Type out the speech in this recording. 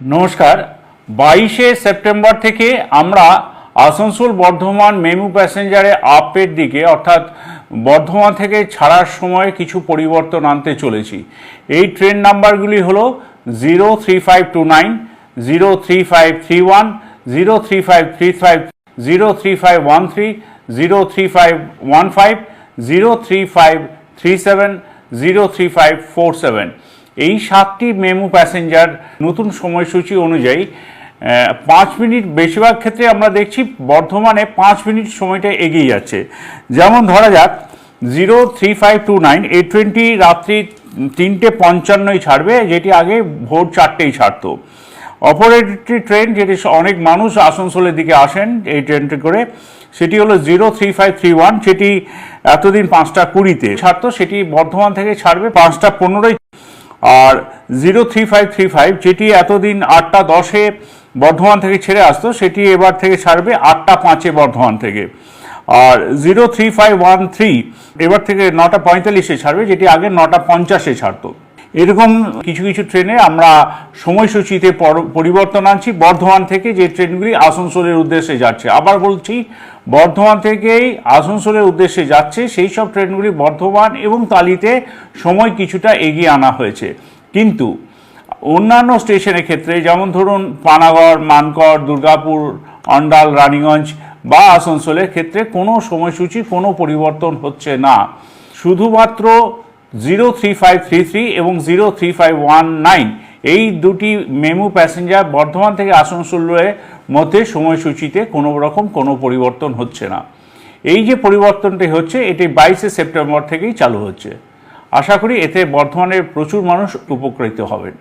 নমস্কার। বাইশে সেপ্টেম্বর থেকে আমরা আসানসোল বর্ধমান মেমু প্যাসেঞ্জারে আপের দিকে, অর্থাৎ বর্ধমান থেকে ছাড়ার সময় কিছু পরিবর্তন আনতে চলেছি। এই ট্রেন নাম্বারগুলি হলো zero three five two nine, zero three five three one, zero three five three five, zero three five one three, zero three five one five, zero three five three seven, zero three five four seven. এই সাতটি MEMU passenger নতুন সময়সূচি অনুযায়ী পাঁচ minute বেশিরভাগ ক্ষেত্রে আমরা দেখছি বর্ধমানে পাঁচ মিনিট সময়টা এগিয়ে যাচ্ছে। যেমন ধরা যাক, zero three five two nine এই ট্রেনটি রাত্রি তিনটে পঞ্চান্নই ছাড়বে, যেটি আগে ভোর চারটেই ছাড়তো। অপর একটি ট্রেন, যেটি অনেক মানুষ আসানসোলের দিকে আসেন এই ট্রেনটি করে, সেটি হলো zero three five three one, সেটি এতদিন পাঁচটা কুড়িতে ছাড়তো, সেটি বর্ধমান থেকে ছাড়বে পাঁচটা পনেরোই আর zero three five three five যেটি এতদিন আটটা দশে বর্ধমান থেকে ছেড়ে আসতো, সেটি এবার থেকে ছাড়বে আটটা পাঁচে বর্ধমান থেকে। আর zero three five one three এবার থেকে নটা পঁয়তাল্লিশে ছাড়বে যেটি আগে নটা পঞ্চাশে ছাড়তো এরকম কিছু কিছু ট্রেনে আমরা সময়সূচিতে পর- পরিবর্তন আনছি। বর্ধমান থেকে যে ট্রেনগুলি আসানসোলের উদ্দেশ্যে যাচ্ছে। আবার বলছি, বর্ধমান থেকেই আসানসোলের উদ্দেশ্যে যাচ্ছে। সেই সব ট্রেনগুলি বর্ধমান এবং তালিতে সময় কিছুটা এগিয়ে আনা হয়েছে। কিন্তু অন্যান্য স্টেশনের ক্ষেত্রে, যেমন ধরুন পানাগড়, মানকড়, দুর্গাপুর, অন্ডাল, রানীগঞ্জ বা আসানসোলের ক্ষেত্রে কোনো সময়সূচি, কোনো পরিবর্তন হচ্ছে না। শুধুমাত্র zero three five three three এবং zero three five one nine. এই দুটি মেমু প্যাসেঞ্জার বর্ধমান থেকে আসানসোলের মধ্যে সময়সূচিতে কোনো রকম কোনো পরিবর্তন হচ্ছে না। এই যে পরিবর্তনটি হচ্ছে, এটি বাইশে সেপ্টেম্বর থেকেই চালু হচ্ছে। আশা করি এতে বর্ধমানের প্রচুর মানুষ উপকৃত হবেন।